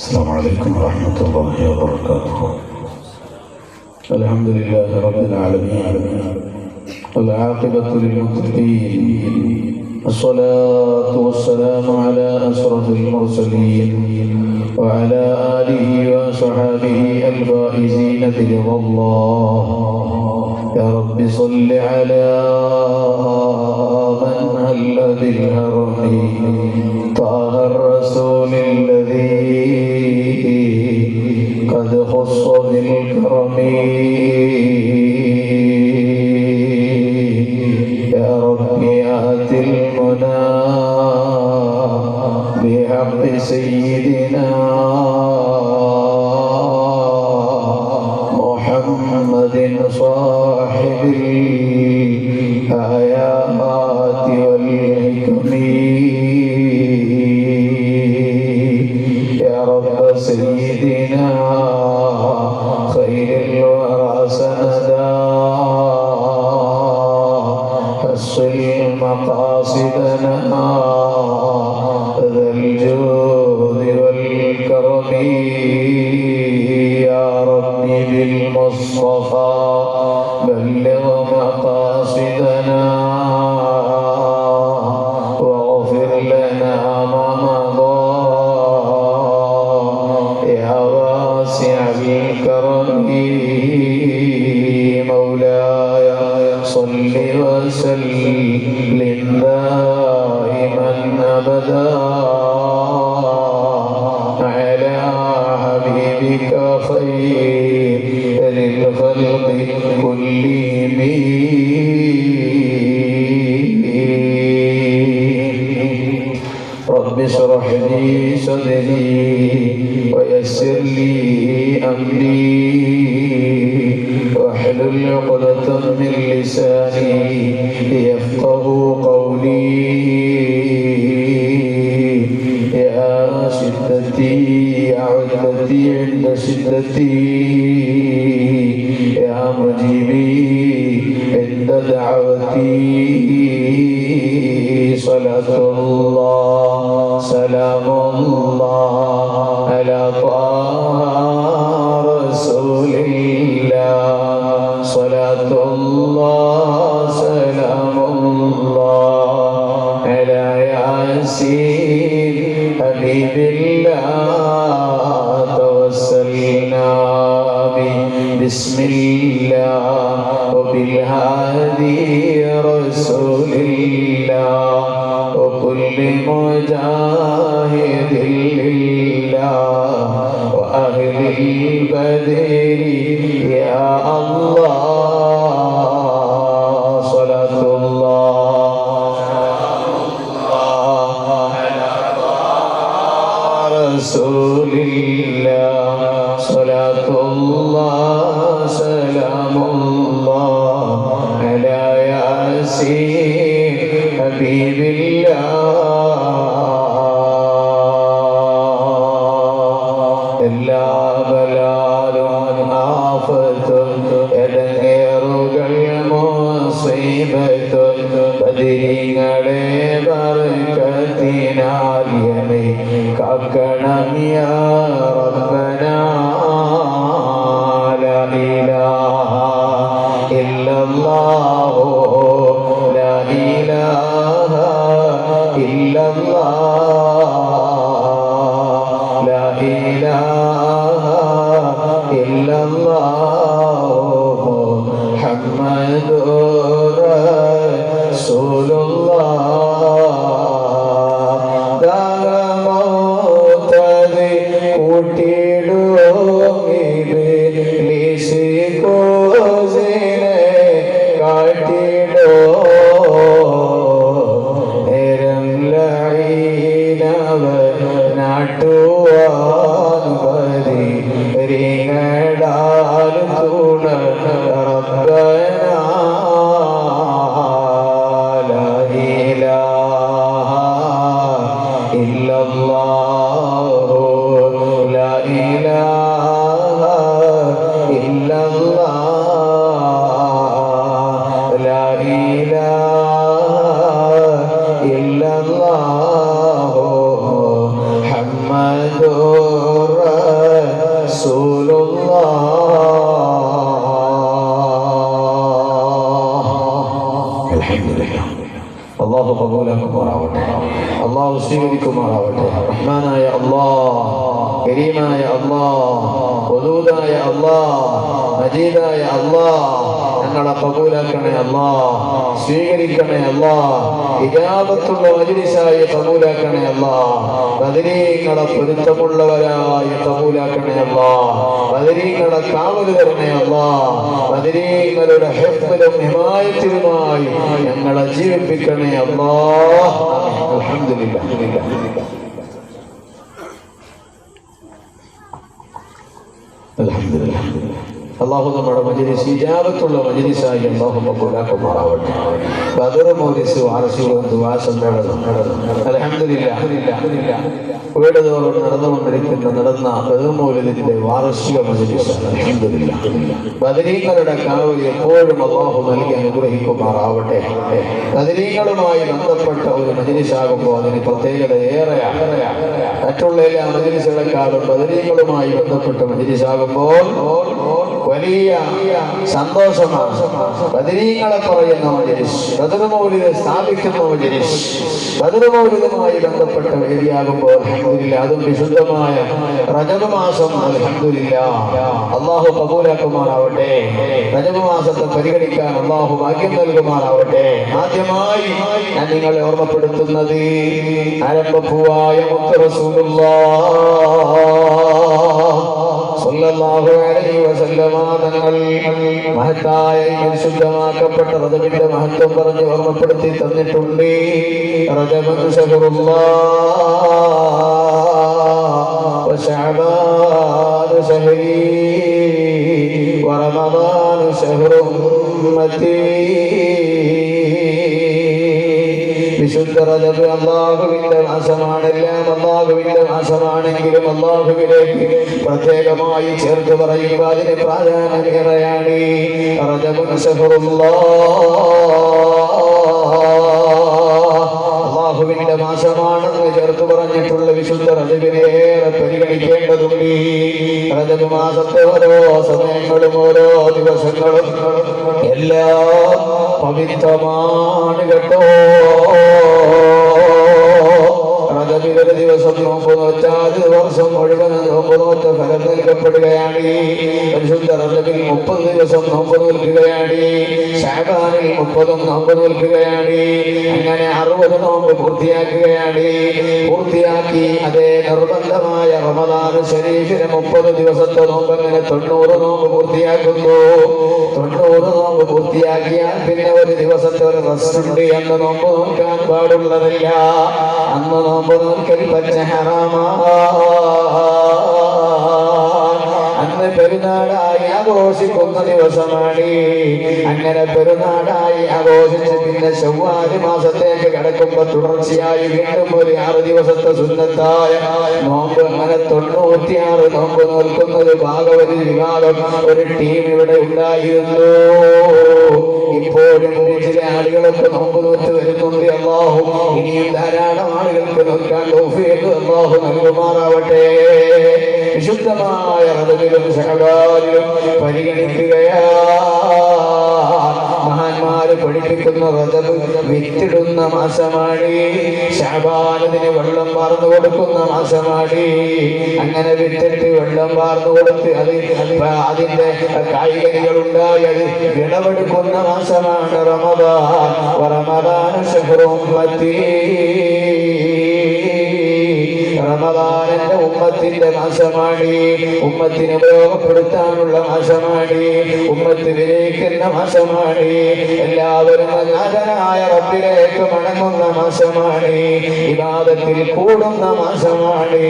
السلام عليكم ورحمة الله وبركاته. الحمد لله رب العالمين. والعاقبة للمتقين. الصلاة والسلام على أشرف المرسلين وعلى آله وصحابه الفائزين برضا الله يا رب صل على من هل بالهرم. طه الرسول الذي قد خص بالكرم. مولاي صل وسلم دائما ابدا على حبيبك خير الخلق كلهم. رب اشرح لي صدري ويسر واحلل عقدة من لساني يفقه قولي. يا شدتي يا عدتي عند شدتي. يا مجيبي عند دعوتي. صلاة الله سلام الله على ياسين حبيب الله توسلنا بسم الله وبالهادي رسول الله وكل مجاهد لله وأهل البدر يا الله. Oh. ബദിരിങ്ങളെ ബർക്കത്തിനാൽ എന്നെ കാക്കണം റബ്ബനാ റഹ്മാനായ അള്ളാ കരീമായ അള്ളാ വദൂദായ അള്ളാ മജീദായ അള്ളാ ഞങ്ങളെ കബൂലാക്കണേ അള്ളാ സ്വീകരിക്കണേ അള്ളാ ഇജാബത്തുള്ള മജ്ലിസായി കബൂലാക്കണേ അള്ളാ ബദരീങ്ങളെ പൊരുത്തമുള്ളവരായി കബൂലാക്കണേ അള്ളാ ബദരീങ്ങളെ കാവൽ തരണേ അള്ളാ ബദരീങ്ങളുടെ ഹെഫിലും ഹിമായത്തിലുമായി ഞങ്ങളെ ജീവിപ്പിക്കണേ അള്ളാ. അൽഹംദുലില്ലാ അള്ളാഹു നമ്മുടെ മജിലിസ് ഇജാബത്തുള്ള മജിലിസായി അള്ളാഹു മക്കൂലാക്കുമാറാവട്ടെ ബദർ മൗലിസ് വാർഷികവും ദുവാ സമ്മേളനം അലഹമില്ല വീടുതോറും നടന്നുകൊണ്ടിരിക്കുന്ന നടന്ന ബദർ മൗലിദിന്റെ വാർഷിക മജിലിസ് അലഹമില്ല ബദരീങ്ങളുടെ കാവൽ എപ്പോഴും അള്ളാഹു നൽകി അനുഗ്രഹിക്കുമാറാവട്ടെ. ബദരീങ്ങളുമായി ബന്ധപ്പെട്ട ഒരു മജിലിസാകുമ്പോൾ അതിന് പ്രത്യേകത ഏറെയാണ്. മറ്റുള്ള എല്ലാ മജിലിസുകളെക്കാളും ബന്ധപ്പെട്ട മജിലിസാകുമ്പോൾ വലിയ സന്തോഷമാണ്. ബദരീങ്ങളെ പറയുന്ന മജലിസ് ബദർ മൗലിദ് സ്ഥാപിക്കുന്ന മജലിസ് ബദർ മൗലിദുമായി ബന്ധപ്പെട്ട വേദിയാകുമ്പോൾ അൽഹംദുലില്ലാ അതും വിശുദ്ധമായ റജബ് മാസം അൽഹംദുലില്ല. അള്ളാഹു കബൂലാക്കുമാറാവട്ടെ. റജബ് പരിഗണിക്കാൻ അള്ളാഹു ഭാഗ്യം നൽകുമാറാവട്ടെ. ആദ്യമായി ഞാൻ നിങ്ങളെ ഓർമ്മപ്പെടുത്തുന്നത് മുത്ത് റസൂലുള്ളാഹ് സല്ലല്ലാഹു അലൈഹി വസല്ലമ തങ്ങൾ മഹത്തായ പരിശുദ്ധമാക്കപ്പെട്ട റജബിന്റെ മഹത്വം പറഞ്ഞ് ഓർമ്മപ്പെടുത്തി തന്നിട്ടുണ്ട്. റജബൻ ശഹറുല്ലാഹ് വശഅബാൻ ശഹരി വറമദാൻ ശഹറു ഉമ്മത്തി വിശുദ്ധ റജബ് അള്ളാഹുവിന്റെ മാസമാണ് എല്ലാം അള്ളാഹുവിന്റെ മാസമാണെങ്കിലും അള്ളാഹുവിലേക്ക് പ്രത്യേകമായി ചേർത്ത് പറയുക. അതിന് പ്രാധാന്യമേറെയാണ് റജബുൻ അള്ളാഹുവിന്റെ മാസമാണെന്ന് ചേർത്ത് പറഞ്ഞിട്ടുള്ള വിശുദ്ധ റജബിനെ ഏറെ പരിഗണിക്കേണ്ടതുണ്ട്. റജബ് മാസത്തെ ഓരോ സമയങ്ങളും ഓരോ ദിവസങ്ങളും എല്ലാം പവിത്രമാണ് കേട്ടോ. ഒരു ദിവസം നോമ്പ് നോറ്റാൽ വർഷം മുഴുവൻ നോമ്പ് നോറ്റ ഫലം നൽകപ്പെടുകയാണ്. പരിശുദ്ധ മുപ്പത് ദിവസം നോമ്പ് നോൽക്കുകയാണ്. ഷാബാനിൽ മുപ്പതും നോമ്പ് നോൽക്കുകയാണ്. അങ്ങനെ അറുപത് നോമ്പ് പൂർത്തിയാക്കുകയാണ്. പൂർത്തിയാക്കി അതേ നിർബന്ധമായ റമദാൻ ശരീഫിന് മുപ്പത് ദിവസത്തെ നോമ്പ് അങ്ങനെ തൊണ്ണൂറ് നോമ്പ് പൂർത്തിയാക്കുന്നു. തൊണ്ണൂറ് നോമ്പ് പൂർത്തിയാക്കിയാൽ പിന്നെ ഒരു ദിവസത്തെ ഒരു റെസ്റ്റ് ഉണ്ട് എന്ന് നോമ്പ് നോക്കാൻ പാടുള്ളതല്ല. അന്ന് നോമ്പ് ഹറാമാ അന്ന് പെരുന്നാളായി ആഘോഷിക്കുന്ന ദിവസമാണ്. അങ്ങനെ പെരുന്നാടായി ആഘോഷിച്ച് പിന്നെ ചൊവ്വാൽ മാസത്തേക്ക് കിടക്കുമ്പോ തുടർച്ചയായി വീണ്ടും ഒരു ആറ് ദിവസത്തെ സുന്നത്തായ നോമ്പ്. അങ്ങനെ തൊണ്ണൂറ്റിയാറ് നോമ്പ് നോൽക്കുന്നത് ഭാഗവതി വിഭാഗം ഒരു ടീം ഇവിടെ ഉണ്ടായിരുന്നു. ഇപ്പോഴും ചില ആളുകളൊക്കെ നോമ്പ് വരുന്നുണ്ട് അള്ളാഹു. ഇനിയും ധാരാളം ആളുകൾക്ക് നോക്കാൻ തൗഫീഖ് അള്ളാഹു നൽകുമാറാവട്ടെ. വിശുദ്ധമായ റജബിലും ശഹബാനിലും പരിഗണിക്കുകയാ. മഹാന്മാര് പഠിപ്പിക്കുന്ന റജബ് വിത്തിടുന്ന മാസമാടി. ശബാലതിന് വെള്ളം പാർന്നു കൊടുക്കുന്ന മാസമാടി. അങ്ങനെ വിത്തിട്ട് വെള്ളം പാർന്നു കൊടുത്ത് അത് അതിന്റെ കായികനികൾ ഉണ്ടായി അത് വിളവെടുക്കുന്ന മാസമാണ് റമദാൻ. റമദാൻ റമദാനന്റെ ഉമ്മത്തിന്റെ മാസമാണ് ഉമ്മത്തിനെ ഉപയോഗപ്പെടുത്താനുള്ള മാസമാണ് ഉമ്മത്ത് മാസമാണി എല്ലാവരും അനാഥനായ റബ്ബിലേക്ക് മടങ്ങുന്ന മാസമാണ് വിവാദത്തിൽ കൂടുന്ന മാസമാണ്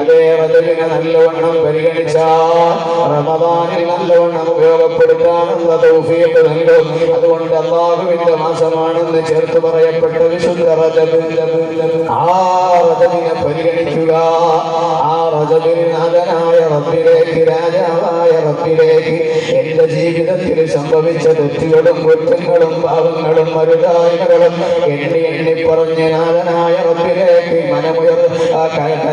അതേ റജബിനെ നല്ലവണ്ണം പരിഗണിച്ച റമദാനിൽ നല്ലവണ്ണം ഉപയോഗപ്പെടുത്താനുള്ള തൗഫീഖ് നൽകും. അതുകൊണ്ട് അള്ളാഹുവിന്റെ മാസമാണെന്ന് ചേർത്ത് പറയപ്പെട്ട വിശുദ്ധ റജബ് ആ റജബിനെ പരിഗണിക്കുക ആ റജബിൽ നാഥനായ റബ്ബിലേക്ക് രാജാവായ റബ്ബിലേക്ക് എന്റെ ജീവിതത്തിൽ സംഭവിച്ച തെറ്റുകളും കുറ്റങ്ങളും പാവങ്ങളും മരുതായ്മകളും എണ്ണി എണ്ണി പറഞ്ഞ നാഥനായ റബ്ബിലേക്ക് മനമുയർ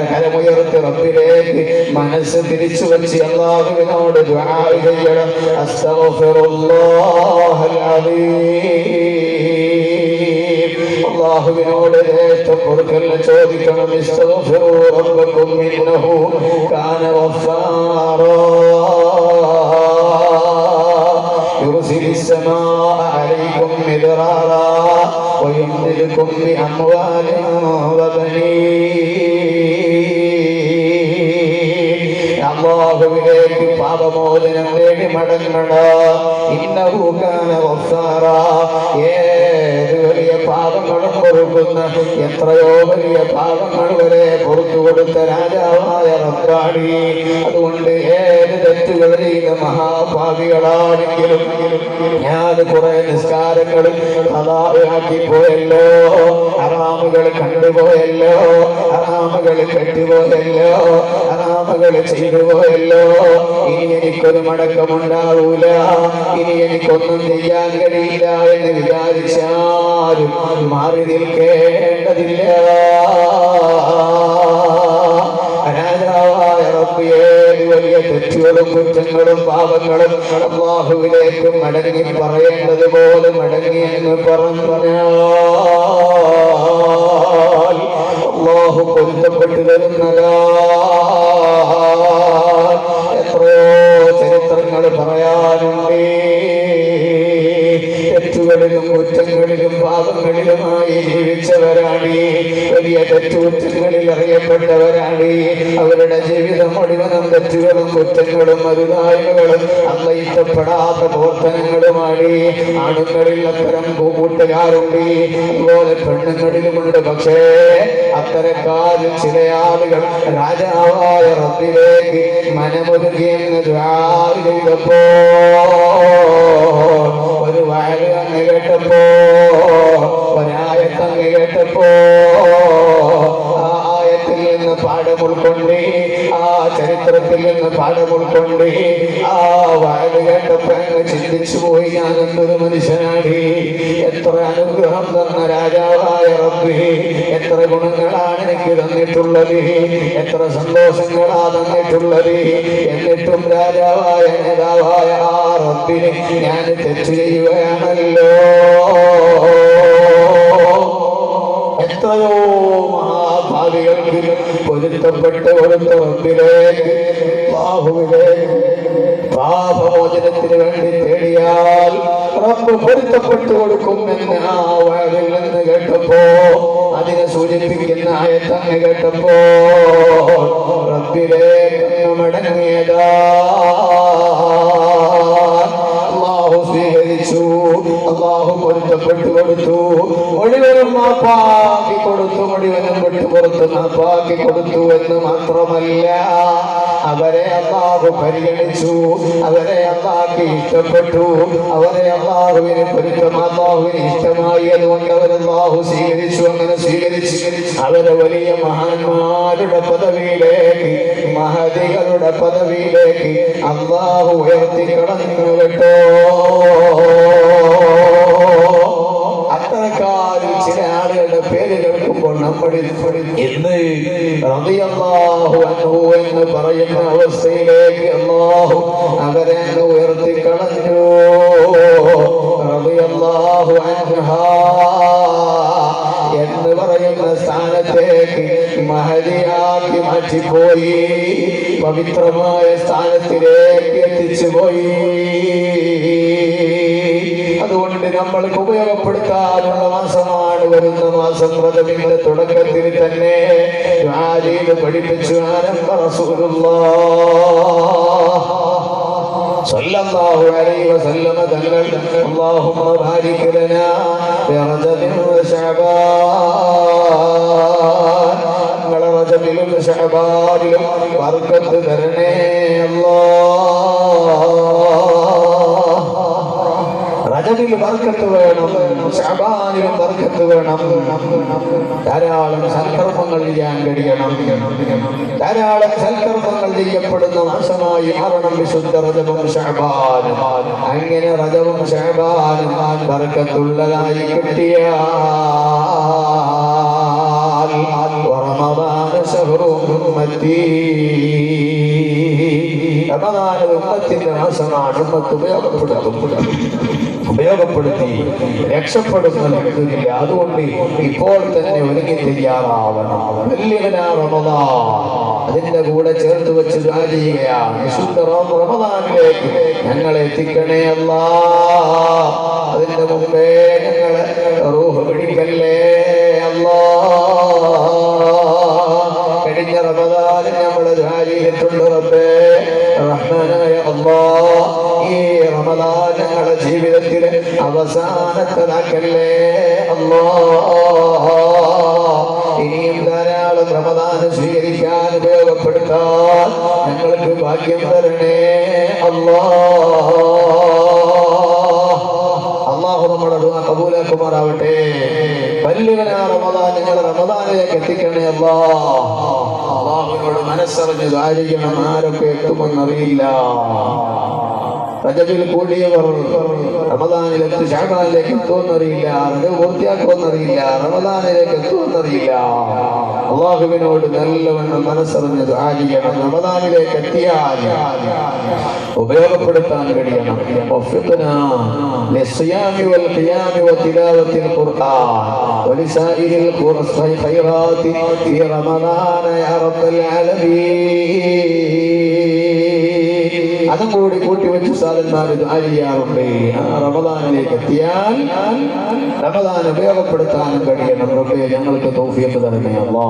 കരമുയർത്തി റബ്ബിലേക്ക് മനസ്സ് തിരിച്ചു വച്ച് അള്ളാഹുവിനോട് ചെയ്യണം. അസ്തഗ്ഫിറുല്ലാഹൽ അലീം അള്ളാഹുവിനോട് ഏറ്റ പൊറുക്കലിനെ ചോദിക്കണം ഇസ്തഗ്ഫിറൂ റബ്ബക്കും ഇന്നഹു കാന ഗഫാറാ يرسل السماء عليكم مدرارا ويمددكم بأموال وبنين അള്ളാഹുവിലേക്ക് പാപമോചനം തേടി മടങ്ങണ ഇന്നഹൂക്കാന വഫാറ ഏത് വലിയ പാപങ്ങളും പൊറുക്കുന്ന എത്രയോ വലിയ പാപങ്ങൾ വരെ പുറത്തു കൊടുത്ത രാജാവായ റബ്ബാണി. അതുകൊണ്ട് ഏത് തെറ്റുകൾ ചെയ്ത മഹാഭാവികളാണെങ്കിലും ഞാൻ കുറെ നിസ്കാരങ്ങൾ അതാവാക്കി പോയല്ലോ അറാമുകൾ കണ്ടുപോയല്ലോ. അറാമുകൾ കെട്ടുപോയല്ലോ. അറാമുകൾ ചെയ്തു പോയല്ലോ ഇനി എനിക്കൊരു മടക്കമുണ്ടാവൂല. ഇനി എനിക്കൊന്നും ചെയ്യാൻ കഴിയില്ല എന്ന് വിചാരിച്ചാലും മാറി നിൽക്കേണ്ടതില്ല വലിയ തെറ്റുകളും കുറ്റങ്ങളും പാപങ്ങളും അള്ളാഹുവിലേക്ക് മടങ്ങി പറയേണ്ടത് പോലെ മടങ്ങി എന്ന് പറഞ്ഞാൽ പൊരുത്തപ്പെട്ടു തരുന്നതാ. പ്രവർത്തനങ്ങളുമാണ് ആണുങ്ങളിൽ അത്തരം കൂട്ടുകാരുണ്ട് അതുപോലെ പെണ്ണുങ്ങളിലുമുണ്ട് പക്ഷേ അത്തരക്കാരിൽ ചില ആളുകൾ രാജാവായ റബ്ബിലേക്ക് മനമൊരുകിയെന്ന് ദ്വാരം ചെയ്തപ്പോ ഒരു വയൽ അങ്ങ് കേട്ടപ്പോ ഒരായത്തങ്ങ് കേട്ടപ്പോ നിന്ന് പാഠം ഉൾക്കൊണ്ട് ആ ചരിത്രത്തിൽ നിന്ന് പാഠം ഉൾക്കൊണ്ട് ആ വാഴ കേട്ടപ്പോ ചിന്തിച്ചു പോയി ഞാൻ എന്തൊരു മനുഷ്യനാണ് എത്ര അനുഗ്രഹം തന്ന രാജാവായ റബ്ബേ എത്ര ഗുണങ്ങളാണ് എനിക്ക് തന്നിട്ടുള്ളത് എത്ര സന്തോഷങ്ങളാ തന്നിട്ടുള്ളത്. എന്നിട്ടും രാജാവായ നേതാവായ ആ റബ്ബിനെ ഞാൻ തെറ്റ് ചെയ്യുകയാണല്ലോ. എത്രയോ മഹാഭാവികൾക്ക് പൊരുത്തപ്പെട്ട് കൊടുത്ത റബ്ബിലേക്ക് ബാഹുവിലേക്ക് പാപമോചനത്തിന് വേണ്ടി തേടിയാൽ റബ്ബ് പൊരുത്തപ്പെട്ടു കൊടുക്കുമെന്ന് ആ വയലിൽ നിന്ന് കേട്ടപ്പോ അതിനെ സൂചിപ്പിക്കുന്ന ആയത്തങ്ങ് കേട്ടപ്പോ റബ്ബിലേക്ക് മടങ്ങിയതാ അള്ളാഹു സ്വീകരിച്ചു അള്ളാഹു പൊരുത്തപ്പെട്ടു കൊടുത്തു. ഒളിവരും മാപ്പാക്കി കൊടുത്തു മുഴുവനും വിട്ടു പുറത്ത് നടപ്പാക്കി കൊടുത്തു എന്ന് മാത്രമല്ല അവരെ അള്ളാഹു പരിഗണിച്ചു അവരെ അള്ളാഹ് ഇഷ്ടപ്പെട്ടു അവരെ അള്ളാഹുവിന് പൊരുത്തം അള്ളാഹുവിന് ഇഷ്ടമായി അതുകൊണ്ട് അവരെ അള്ളാഹു സ്വീകരിച്ചു അങ്ങനെ സ്വീകരിച്ചു അവരെ വലിയ മഹാന്മാരുടെ പദവിയിലേക്ക് മഹതികളുടെ പദവിയിലേക്ക് അള്ളാഹു ഉയർത്തി കടന്നു കേട്ടോ നമ്മൾ ഇന്ന് എന്ന് പറയുന്ന അവസ്ഥയിലേക്ക് അള്ളാഹു അവരെ ഉയർത്തി കളഞ്ഞു റബിയല്ലാഹു അൻഹാ എന്ന് പറയുന്ന സ്ഥാനത്തേക്ക് മഹതിയാക്കി മാറ്റിപ്പോയി. പവിത്രമായ സ്ഥാനത്തിലേക്ക് എത്തിച്ചു പോയി അതുകൊണ്ട് നമ്മൾക്ക് ഉപയോഗപ്പെടുത്താനുള്ള മാസമാണ് വരുന്ന മാസം വ്രതമിന്റെ തുടക്കത്തിൽ തന്നെ ആരെയും പഠിപ്പിച്ചു ആരംഭ صلى الله عليه وسلم തങ്ങൾ اللهم بارك لنا برجب وشعبان ഞങ്ങളെ റജബിലും ഷഹബാനിലും ബർക്കത്ത് തരണേ അല്ലാ അഹലിൽ വർക്കത്ത് വേണം ഷബാനിലും വർക്കത്ത് വേണം. ധാരാളം സൽക്കർമ്മങ്ങൾ ചെയ്യാൻ കഴിയണം. ധാരാളം സൽക്കർമ്മങ്ങൾ ചെയ്യപ്പെടുന്ന മാസമായി മാറണം വിശുദ്ധ റജവും ഷബാനും അങ്ങനെ റജവും ഷബാനും വർക്കത്തുള്ളതായി കിട്ടിയ ഉമ്മത്തിന്റെ മാസമാണ് ഉമ്മത്ത് ഉപയോഗപ്പെടുത്തും ഉപയോഗപ്പെടുത്തി രക്ഷപ്പെടുന്നില്ല അതുകൊണ്ട് ഇപ്പോൾ തന്നെ ഒരുങ്ങി തയ്യാറാവണം. അതിന്റെ കൂടെ ചേർത്ത് വെച്ച് ചെയ്യുകയാണ്. വിശുദ്ധ റമദാനിലേക്ക് ഞങ്ങളെ എത്തിക്കണേ അല്ല. അതിന്റെ മുമ്പേ ഞങ്ങളെ റൂഹ് പിടിക്കല്ലേ അല്ലാ. കഴിഞ്ഞ റമദാനിൽ നമ്മളെ ചെയ്തിട്ടുണ്ട് റബ്ബേ. റഹ്മാനായ അല്ലാ. ഈ റമദാൻ ഞങ്ങളുടെ ജീവിതത്തിലെ അവസാനത്തതാക്കല്ലേ അമ്മാ ഇനിയും ധാരാളം റമദാൻ സ്വീകരിക്കാൻ ഉപയോഗപ്പെടുത്താൻ ഞങ്ങൾക്ക് ഭാഗ്യം തരണേ. അല്ലാ. അള്ളാഹു നമ്മുടെ ദുആ കബൂലാക്കുമാറാവട്ടെ. വലിയവനാ റമദാൻ നിങ്ങൾ റമദാനിലേക്ക് എത്തിക്കണേ. അല്ലാ. അള്ളാഹുവിനോട് മനസ്സറിഞ്ഞ് ധാരിക്കണം ആരൊക്കെ എത്തുമെന്നറിയില്ല. റജബിൽ കൂടിയവർ റമദാനിലെത്തി ഷാബാനിലേക്ക് എത്തുമെന്നറിയില്ല റജബ് പൂർത്തിയാക്കുമെന്നറിയില്ല റമദാനിലേക്ക് എത്തുമെന്നറിയില്ല. അള്ളാഹുവിനോട് നല്ലവണ്ണം മനസ്സറിഞ്ഞ് ദുആ റമദാനിലേക്ക് എത്തിയാൽ ഉപയോഗപ്പെടുത്താൻ കഴിയണം. വഫിഖ്നാ ലിസ്യാമി വൽ ഖിയാമി വതിലാവത്തിൽ ഖുർആൻ. വലിസായിരിൽ ഖുർആൻ ഖൈറാത്തി ഫീ റമദാന യാ റബ്ബൽ ആലമീൻ. അതും കൂടി കൂട്ടി വെച്ച് സാധന്മാർ ചെയ്യാറുണ്ട് ആ റമദാനിലേക്ക് എത്തിയാൽ റമദാൻ ഉപയോഗപ്പെടുത്താനും കഴിയണം. റബ്ബേ ഞങ്ങൾക്ക് തൗഫീഖ് തരണേ അല്ലാ